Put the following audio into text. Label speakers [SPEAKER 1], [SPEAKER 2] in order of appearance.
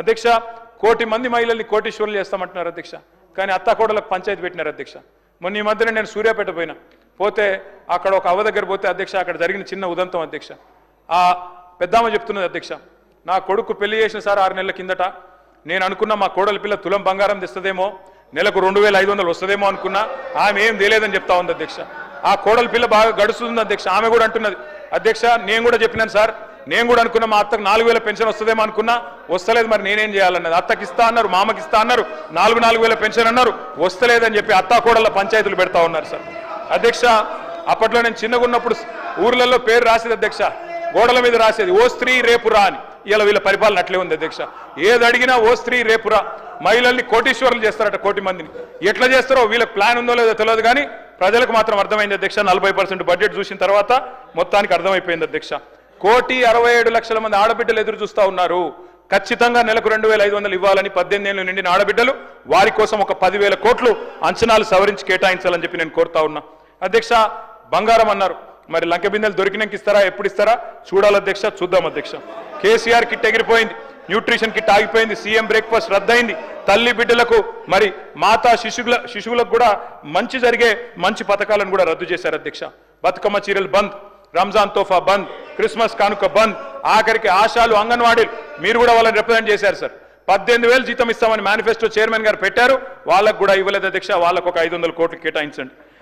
[SPEAKER 1] అధ్యక్ష కోటి మంది మహిళల్ని కోటీశ్వరులు చేస్తామంటున్నారు అధ్యక్ష. కానీ అత్తాకోడలకు పంచాయతీ పెట్టినారు అధ్యక్ష. మొన్న ఈ మధ్యన నేను సూర్యాపేట పోయినా. పోతే అక్కడ ఒక అవ్వ దగ్గర పోతే అధ్యక్ష అక్కడ జరిగిన చిన్న ఉదంతం అధ్యక్ష. ఆ పెద్దామ చెప్తున్నది అధ్యక్ష నా కొడుకు పెళ్ళి చేసిన సార్ ఆరు నెలల కిందట. నేను అనుకున్న మా కోడల పిల్ల తులం బంగారం తెస్తుందేమో నెలకు రెండు వేల ఐదు వందలు వస్తుందేమో అనుకున్నా. ఆమె ఏం తెలియదని చెప్తా ఉంది అధ్యక్ష. ఆ కోడల పిల్ల బాగా గడుస్తుంది అధ్యక్ష ఆమె కూడా అంటున్నది. అధ్యక్ష నేను కూడా చెప్పినాను సార్ నేను కూడా అనుకున్నా మా అత్తకు నాలుగు వేల పెన్షన్ వస్తుందేమో అనుకున్నా వస్తలేదు మరి నేనేం చేయాలన్నది. అత్తకి ఇస్తా అన్నారు మామకి ఇస్తా అన్నారు నాలుగు నాలుగు వేల పెన్షన్ అన్నారు వస్తలేదని చెప్పి అత్తా పంచాయతీలు పెడతా ఉన్నారు సార్. అధ్యక్ష అప్పట్లో నేను చిన్నగా ఉన్నప్పుడు ఊర్లలో పేరు రాసేది అధ్యక్ష గోడల మీద రాసేది ఓ స్త్రీ రేపురా అని. ఇలా వీళ్ళ పరిపాలన అట్లే ఉంది అధ్యక్ష. ఏది అడిగినా ఓ స్త్రీ రేపురా మహిళల్ని కోటీశ్వరులు చేస్తారట కోటి మందిని. ఎట్లా చేస్తారో వీళ్ళకి ప్లాన్ ఉందో లేదో తెలియదు కానీ ప్రజలకు మాత్రం అర్థమైంది అధ్యక్ష. నలభై పర్సెంట్ బడ్జెట్ చూసిన తర్వాత మొత్తానికి అర్థమైపోయింది అధ్యక్ష. కోటి అరవై ఏడు లక్షల మంది ఆడబిడ్డలు ఎదురు చూస్తూ ఉన్నారు. ఖచ్చితంగా నెలకు రెండు వేల ఐదు వందలు ఇవ్వాలని పద్దెనిమిది ఏళ్ళు నిండిన ఆడబిడ్డలు వారి కోసం ఒక పదివేల కోట్లు అంచనాలు సవరించి కేటాయించాలని చెప్పి నేను కోరుతా ఉన్నా. అధ్యక్ష బంగారం అన్నారు. మరి లంక బిందెలు దొరికినాక ఇస్తారా? ఎప్పుడు ఇస్తారా? చూడాలి అధ్యక్ష చూద్దాం అధ్యక్ష. కేసీఆర్ కిట్ ఎగిరిపోయింది న్యూట్రిషన్ కిట్ ఆగిపోయింది సీఎం బ్రేక్ఫాస్ట్ రద్దయింది. తల్లి బిడ్డలకు మరి మాతా శిశువుల శిశువులకు కూడా మంచి జరిగే మంచి పథకాలను కూడా రద్దు చేశారు అధ్యక్ష. బతుకమ్మ చీరలు బంద్ రంజాన్ తోఫా బంద్. క్రిస్మస్ కానుక బంద్. ఆఖరికి ఆశాలు అంగన్వాడీలు. మీరు కూడా వాళ్ళని రిప్రజెంట్ చేశారు సార్. పద్దెనిమిది వేలు జీతం ఇస్తామని మేనిఫెస్టో చైర్మన్ గారు పెట్టారు. వాళ్ళకు కూడా ఇవ్వలేదు అధ్యక్ష. వాళ్ళకు ఒక ఐదు కోట్లు కేటాయించండి.